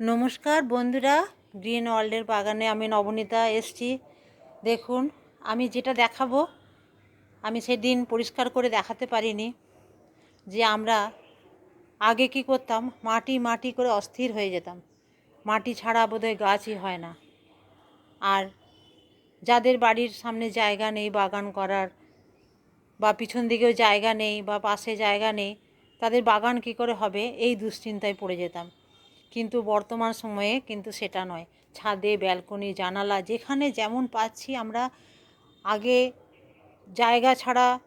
নমস্কার বন্ধুরা, গ্রিন ওয়ার্ল্ডের বাগানে আমি নবনীতা এসছি। দেখুন, আমি যেটা দেখাবো, আমি সেদিন পরিষ্কার করে দেখাতে পারিনি যে আমরা আগে কি করতাম, মাটি মাটি করে অস্থির হয়ে যেতাম। মাটি ছাড়া বোধহয় গাছই হয় না। আর যাদের বাড়ির সামনে জায়গা নেই বাগান করার, বা পিছন দিকেও জায়গা নেই বা পাশে জায়গা নেই, তাদের বাগান কি করে হবে? এই দুশ্চিন্তায় পড়ে যেতাম। কিন্তু বর্তমান সময়ে কিন্তু সেটা নয়। ছাদে, ব্যালকনি, জানালা যেখানে যেমন পাচ্ছি আমরা, আগে জায়গা ছাড়া,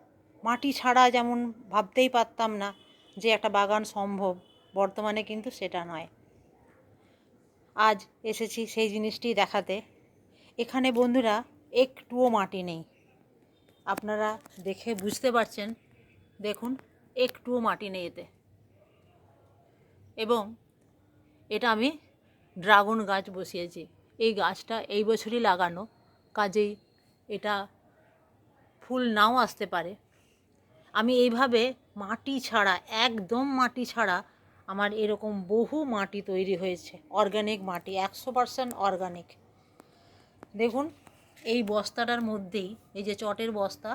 মাটি ছাড়া যেমন ভাবতেই পারতাম না যে একটা বাগান সম্ভব, বর্তমানে কিন্তু সেটা নয়। আজ এসেছি সেই জিনিসটি দেখাতে। এখানে বন্ধুরা একটুও মাটি নেই। আপনারা দেখে বুঝতে পারছেন, দেখুন, একটুও মাটি নেই এতে। এবং এটা আমি ড্রাগন গাছ বসিয়েছি। এই গাছটা এই বছরই লাগানো, কাজেই এটা ফুল নাও আসতে পারে। আমি এইভাবে মাটি ছাড়া, একদম মাটি ছাড়া আমার এরকম বহু মাটি তৈরি হয়েছে। অর্গানিক মাটি, একশো পারসেন্ট অর্গানিক। দেখুন, এই বস্তাটার মধ্যেই, এই যে চটের বস্তা,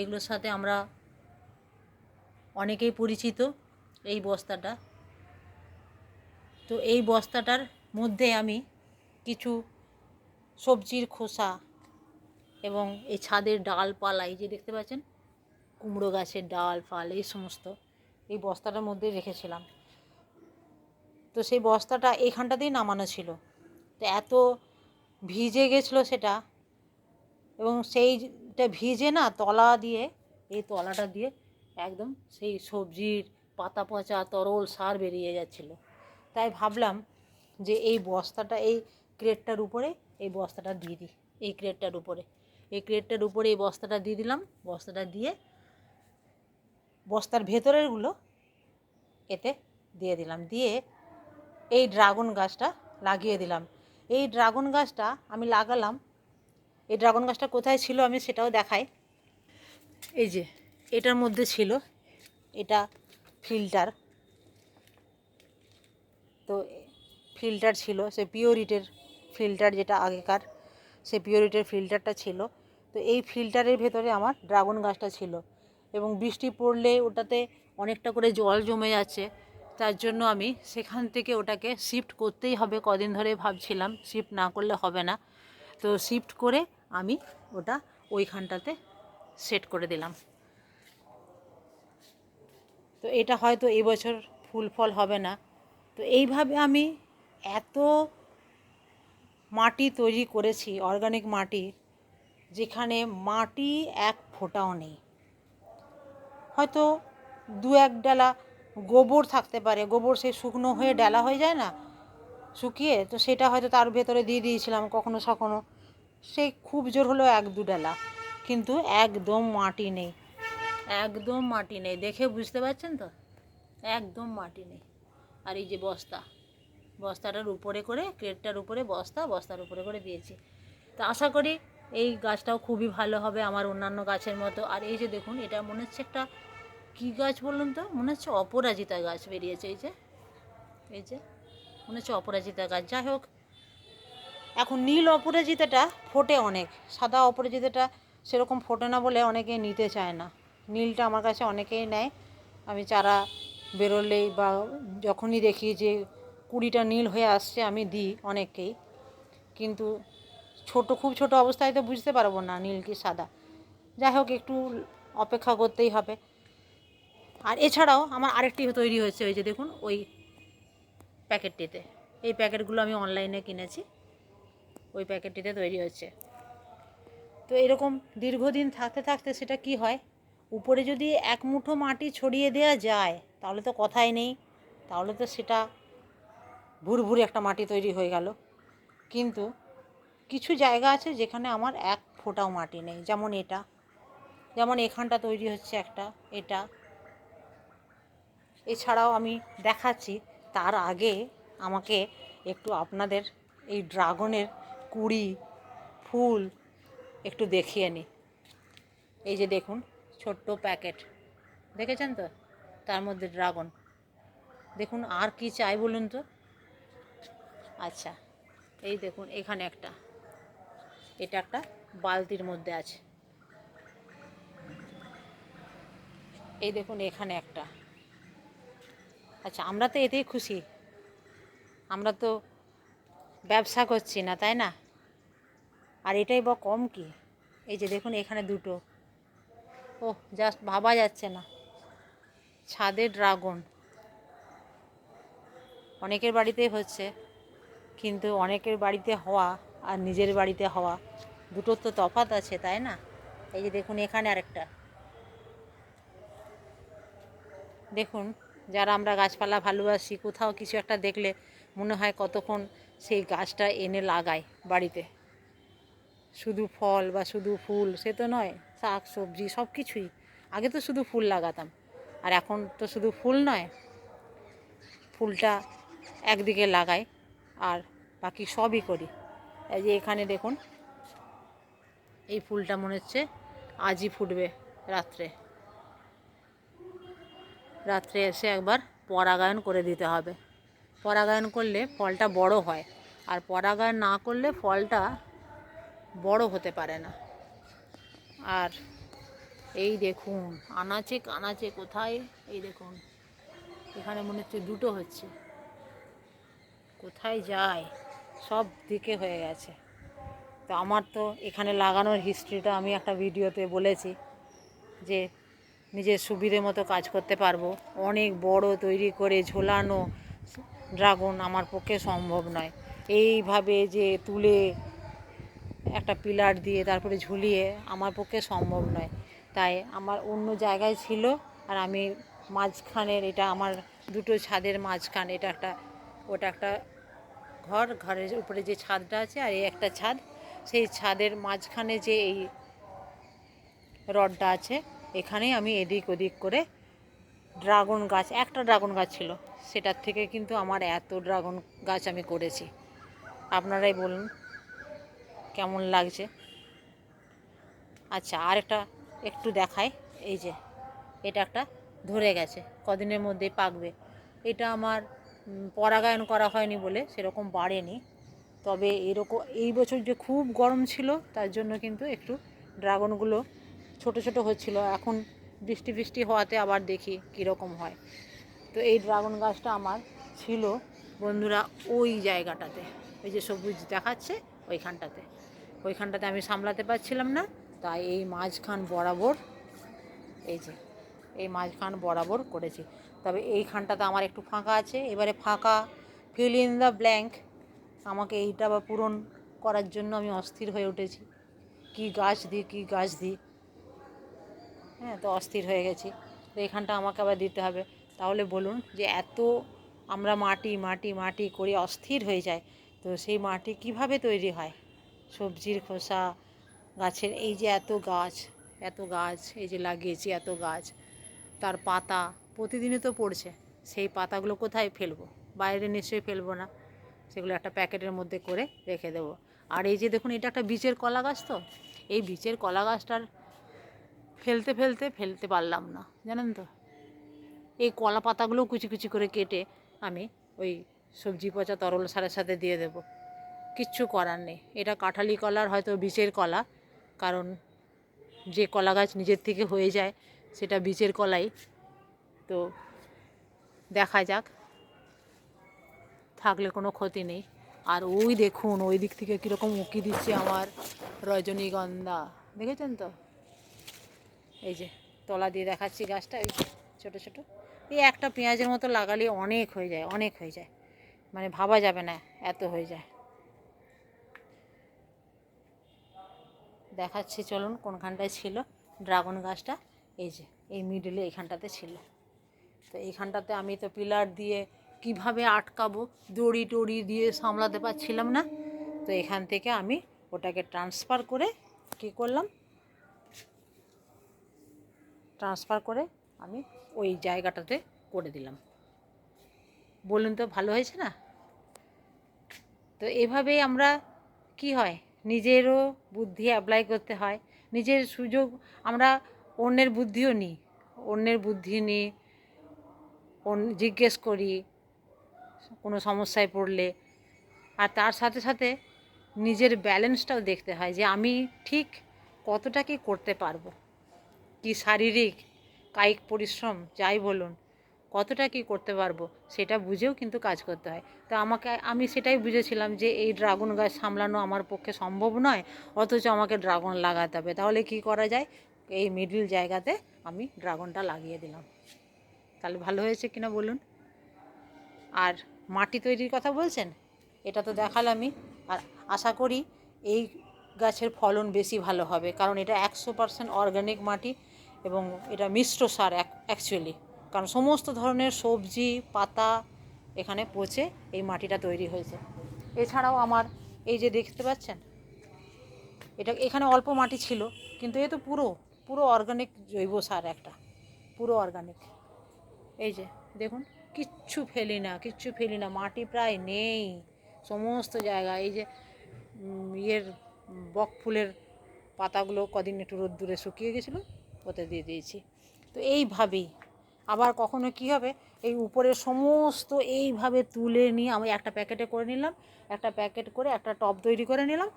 এগুলোর সাথে আমরা অনেকেই পরিচিত, এই বস্তাটা। তো এই বস্তাটার মধ্যে আমি কিছু সবজির খোসা এবং এই ছাদের ডালপালা, এই যে দেখতে পাচ্ছেন, কুমড়ো গাছের ডাল, ফাল, এই সমস্ত এই বস্তাটার মধ্যে রেখেছিলাম। তো সেই বস্তাটা এইখানটাতেই নামানো ছিল। তো এত ভিজে গেছিল সেটা এবং সেইটা ভিজে না তলা দিয়ে, এই তলাটা দিয়ে একদম সেই সবজির পাতা পচা তরল সার বেরিয়ে যাচ্ছিল। তাই ভাবলাম যে এই বস্তাটা, এই ক্রেটটার উপরে এই বস্তাটা দিয়ে দিই, এই ক্রেটটার উপরে। এই ক্রেটটার উপরে এই বস্তাটা দিয়ে দিলাম, বস্তাটা দিয়ে বস্তার ভেতরেরগুলো এতে দিয়ে দিলাম। দিয়ে এই ড্রাগন গাছটা লাগিয়ে দিলাম। এই ড্রাগন গাছটা আমি লাগালাম। এই ড্রাগন গাছটা কোথায় ছিল আমি সেটাও দেখাই। এই যে এটার মধ্যে ছিল এটা ফিল্টার। তো ফিল্টার ছিল, সে পিওরিটের ফিল্টার যেটা আগেকার, সে পিওরিটের ফিল্টারটা ছিল। তো এই ফিল্টারের ভেতরে আমার ড্রাগন গাছটা ছিল এবং বৃষ্টি পড়লে ওটাতে অনেকটা করে জল জমে যাচ্ছে। তার জন্য আমি সেখান থেকে ওটাকে শিফট করতেই হবে, কদিন ধরে ভাবছিলাম শিফট না করলে হবে না। তো শিফট করে আমি ওটা ওইখানটাতে সেট করে দিলাম। তো এটা হয়তো এবছর ফুল ফল হবে না। তো এইভাবে আমি এত মাটি তৈরি করেছি অর্গানিক মাটি যেখানে মাটি এক ফোঁটাও নেই। হয়তো দু এক ডালা গোবর থাকতে পারে গোবর সেই শুকনো হয়ে ডালা হয়ে যায় না শুকিয়ে তো সেটা হয়তো তার ভেতরে দিয়ে দিয়েছিলাম কখনো সখনো। সেই খুব জোর হলো এক দু ডালা কিন্তু একদম মাটি নেই একদম মাটি নেই। দেখে বুঝতে পারছেন তো? একদম মাটি নেই। আর এই যে বস্তা, বস্তাটার উপরে করে, ক্রেটটার উপরে বস্তা, বস্তার উপরে করে দিয়েছি। তো আশা করি এই গাছটাও খুবই ভালো হবে আমার অন্যান্য গাছের মতো। আর এই যে দেখুন, এটা মনে হচ্ছে একটা কী গাছ বলুন তো? মনে হচ্ছে অপরাজিতা গাছ বেরিয়েছে, এই যে এই যে, মনে হচ্ছে অপরাজিতা গাছ। যাই হোক, এখন নীল অপরাজিতাটা ফোটে অনেক। সাদা অপরাজিতাটা সেরকম ফোটে না বলে অনেকে নিতে চায় না। নীলটা আমার কাছে অনেকেই নেয়। আমি চারা বেরোলেই বা যখনই দেখি যে কুড়িটা নীল হয়ে আসছে, আমি দিই অনেককেই। কিন্তু ছোট, খুব ছোট অবস্থায় তো বুঝতে পারব না নীল কি সাদা। যাই হোক, একটু অপেক্ষা করতেই হবে। আর এছাড়াও আমার আরেকটি তৈরি হয়েছে, ওই যে দেখুন, ওই প্যাকেটটিতে। এই প্যাকেটগুলো আমি অনলাইনে কিনেছি। ওই প্যাকেটটিতে তৈরি হচ্ছে তো এরকম দীর্ঘদিন থাকতে থাকতে সেটা কি হয়? উপরে যদি এক মুঠো মাটি ছড়িয়ে দেওয়া যায় তাহলে তো কথাই নেই। তাহলে তো সেটা ভুরভুরে একটা মাটি তৈরি হয়ে গেল। কিন্তু কিছু জায়গা আছে যেখানে আমার এক ফোঁটাও মাটি নেই। যেমন এটা। যেমন এখানটা তৈরি হচ্ছে একটা, এটা। এছাড়াও আমি দেখাচ্ছি, তার আগে আমাকে একটু আপনাদের এই ড্রাগনের কুড়ি, ফুল একটু দেখিয়ে নিই এই যে দেখুন, ছোট্ট প্যাকেট। দেখেছেন তো? তার মধ্যে ড্রাগন। দেখুন আর কি চাই বলুন তো? আচ্ছা এই দেখুন এখানে একটা। এটা একটা বালতির মধ্যে আছে। এই দেখুন এখানে একটা। আচ্ছা আমরা তো এতেই খুশি। আমরা তো ব্যবসা করছি না, তাই না? আর এটাই বা কম কি? এই যে দেখুন এখানে দুটো। ও জাস্ট ভাবা যাচ্ছে না। ছাদে ড্রাগন। অনেকের বাড়িতেই হচ্ছে, কিন্তু অনেকের বাড়িতে হওয়া আর নিজের বাড়িতে হওয়া দুটোর তো তফাৎ আছে, তাই না? এই যে দেখুন এখানে আরেকটা। দেখুন, যারা আমরা গাছপালা ভালোবাসি, কোথাও কিছু একটা দেখলে মনে হয় কতক্ষণ সেই গাছটা এনে লাগায় বাড়িতে। শুধু ফল বা শুধু ফুল, সে তো নয়, শাক, সবজি সব কিছুই আগে তো শুধু ফুল লাগাতাম। আর এখন তো শুধু ফুল নয়, ফুলটা একদিকে লাগাই আর বাকি সবই করি। এই যে এখানে দেখুন, এই ফুলটা মনে হচ্ছে আজই ফুটবে রাত্রে। রাত্রে এসে একবার পরাগায়ন করে দিতে হবে। পরাগায়ন করলে ফলটা বড় হয় আর পরাগায়ন না করলে ফলটা বড় হতে পারে না। আর এই দেখুন, আনাচে কানাচে কোথায়? এই দেখুন, এখানে মনে হচ্ছে দুটো হচ্ছে। কোথায় যায়? সব দিকে হয়ে গেছে। তো আমার তো এখানে লাগানোর হিস্ট্রিটা আমি একটা ভিডিওতে বলেছি যে নিজের সুবিধে মতো কাজ করতে পারব। অনেক বড় তৈরি করে ঝোলানো ড্রাগন আমার পক্ষে সম্ভব নয়। এইভাবে যে তুলে একটা পিলার দিয়ে তারপরে ঝুলিয়ে আমার পক্ষে সম্ভব নয়। তাই আমার অন্য জায়গায় ছিল আর আমি মাঝখানের এটা আমার দুটো ছাদের মাঝখান, এটা একটা, ওটা একটা ঘর, ঘরের উপরে যে ছাদটা আছে আর এই একটা ছাদ, সেই ছাদের মাঝখানে যে এই রডটা আছে এখানেই আমি এদিক ওদিক করে ড্রাগন গাছ, একটা ড্রাগন গাছ ছিল, সেটার থেকে কিন্তু আমার এত ড্রাগন গাছ আমি করেছি। আপনারাই বলুন, কেমন লাগছে? আচ্ছা আর একটা দেখায়। এই যে, এটা একটা ধরে গেছে, কদিনের মধ্যেই পাকবে। এটা আমার পরাগায়ন করা হয়নি বলে সেরকম বাড়েনি। তবে এরকম, এই বছর যে খুব গরম ছিল, তার জন্য কিন্তু একটু ড্রাগনগুলো ছোট ছোট হচ্ছিল। এখন বৃষ্টি বৃষ্টি হওয়াতে আবার দেখি কীরকম হয়। তো এই ড্রাগন গাছটা আমার ছিল, বন্ধুরা, ওই জায়গাটাতে। ওই যে সবুজ দেখাচ্ছে ওইখানটাতে। ওইখানটাতে আমি সামলাতে পারছিলাম না। তাই এই মাঝখান বরাবর, এই যে, এই মাঝখান বরাবর করেছি। তবে এইখানটাতে আমার একটু ফাঁকা আছে, এবারে ফাঁকা ফিল ইন দ্য ব্ল্যাঙ্ক আমাকে এইটা বা পূরণ করার জন্য আমি অস্থির হয়ে উঠেছি। কি গাছ দিই, কী গাছ দিই? হ্যাঁ তো অস্থির হয়ে গেছি। তো এখানটা আমাকে আবার দিতে হবে। তাহলে বলুন যে এত আমরা মাটি মাটি মাটি করে অস্থির হয়ে যায় তো সেই মাটি কীভাবে তৈরি হয়? সবজির খোসা গাছের এই যে এত গাছ এত গাছ, এই যে লাগিয়েছি এত গাছ, তার পাতা প্রতিদিনই তো পড়ছে। সেই পাতাগুলো কোথায় ফেলব? বাইরে নিশ্চয়ই ফেলব না। সেগুলো একটা প্যাকেটের মধ্যে করে রেখে দেবো। আর এই যে দেখুন, এটা একটা বীচের কলা গাছ তো। এই বীচের কলা গাছটার ফেলতে ফেলতে ফেলতে পারলাম না, জানেন তো? এই কলা পাতাগুলো কুচি কুচি করে কেটে আমি ওই সবজি পচা তরল সারের সাথে দিয়ে দেব। কিচ্ছু করার নেই। এটা কাঁঠালি কলার, হয়তো বীচের কলা। কারণ যে কলা গাছ নিজের থেকে হয়ে যায়, সেটা বীচের কলাই। তো দেখা যাক। থাকলে কোনো ক্ষতি নেই। আর ওই দেখুন, ওই দিক থেকে কীরকম উঁকি দিচ্ছে আমার রজনীগন্ধা। দেখেছেন তো? এই যে তলা দিয়ে দেখাচ্ছি গাছটা ওই ছোট ছোটো। এই একটা পেঁয়াজের মতো লাগালে অনেক হয়ে যায়, অনেক হয়ে যায়। মানে ভাবা যাবে না, এত হয়ে যায়। দেখাচ্ছি, চলুন কোনখানটায় ছিল। ড্রাগন গাছটা, এই যে, এই মিডলে এইখানটাতে ছিল। তো এইখানটাতে আমি তো পিলার দিয়ে কীভাবে আটকাবো, দড়ি টড়ি দিয়ে সামলাতে পারছিলাম না। তো এখান থেকে আমি ওটাকে ট্রান্সফার করে কী করলাম? ট্রান্সফার করে আমি ওই জায়গাটাতে করে দিলাম। বলুন তো, ভালো হয়েছে না? তো এভাবেই আমরা কি হয়? নিজেরও বুদ্ধি অ্যাপ্লাই করতে হয়। নিজের সুযোগ আমরা অন্যের বুদ্ধিও নিই। অন্যের বুদ্ধি নিই জিজ্ঞেস করি কোনো সমস্যায় পড়লে। আর তার সাথে সাথে নিজের ব্যালেন্সটাও দেখতে হয় যে আমি ঠিক কতটা কি করতে পারব। কি শারীরিক, কায়িক পরিশ্রম, যাই বলুন কতটা কি করতে পারব সেটা বুঝেও কিন্তু কাজ করতে হয়। তো আমাকে, আমি সেটাই বুঝেছিলাম যে এই ড্রাগন গাছ সামলানো আমার পক্ষে সম্ভব নয়, অথচ আমাকে ড্রাগন লাগাতে হবে। তাহলে কি করা যায়? এই মিডিল জায়গাতে আমি ড্রাগনটা লাগিয়ে দিলাম। তাহলে ভালো হয়েছে কিনা বলুন? আর মাটি তৈরির কথা বলছেন? এটা তো দেখালামই। আর আশা করি এই গাছের ফলন বেশি ভালো হবে, কারণ এটা একশো পার্সেন্ট অর্গানিক মাটি এবং এটা মিশ্র সার অ্যাকচুয়ালি কারণ সমস্ত ধরনের সবজি, পাতা এখানে পচে এই মাটিটা তৈরি হয়েছে। এছাড়াও আমার এই যে দেখতে পাচ্ছেন, এটা এখানে অল্প মাটি ছিল, কিন্তু এ তো পুরো পুরো অর্গানিক জৈব সার একটা, পুরো অর্গানিক এই যে, দেখুন, কিচ্ছু ফেলি না, কিচ্ছু ফেলি না, মাটি প্রায় নেই, সমস্ত জায়গা। এই যে ইয়ের বক ফুলের পাতাগুলো কদিন একটু রোদ্দুরে শুকিয়ে গেছিল, ওতে দিয়ে দিয়েছি। তো এইভাবেই আবার কখনো কি হবে? এই উপরের সমস্ত এইভাবে তুলে নিয়ে আমি একটা প্যাকেটে করে নিলাম, একটা প্যাকেট করে একটা টব তৈরি করে নিলাম,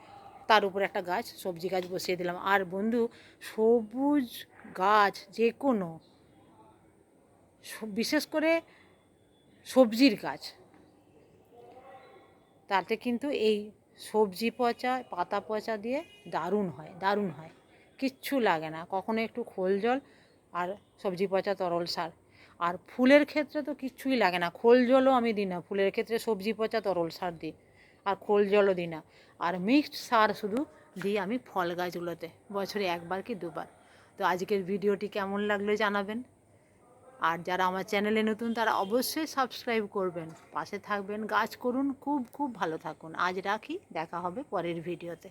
তার উপরে একটা গাছ, সবজি গাছ বসিয়ে দিলাম। আর বন্ধু, সবুজ গাছ যে কোনো বিশেষ করে সবজির গাছ, তাতে কিন্তু এই সবজি পচা, পাতা পচা দিয়ে দারুণ হয় দারুণ হয়। কিচ্ছু লাগে না। কখনো একটু খোল জল আর সবজি পচা তরল সার। আর ফুলের ক্ষেত্রে তো কিচ্ছুই লাগে না। খোল জলও আমি দিই না। ফুলের ক্ষেত্রে সবজি পচা তরল সার দিই। আর খোল জলও দিই না। আর মিক্সড সার শুধু দিই আমি ফল গাছগুলোতে। বছরে একবার কি দুবার। তো আজকের ভিডিওটি কেমন লাগল জানাবেন। আর যারা আমার চ্যানেলে নতুন তারা অবশ্যই সাবস্ক্রাইব করবেন। পাশে থাকবেন। গাছ করুন। খুব খুব ভালো থাকুন। আজ রাখি। দেখা হবে পরের ভিডিওতে।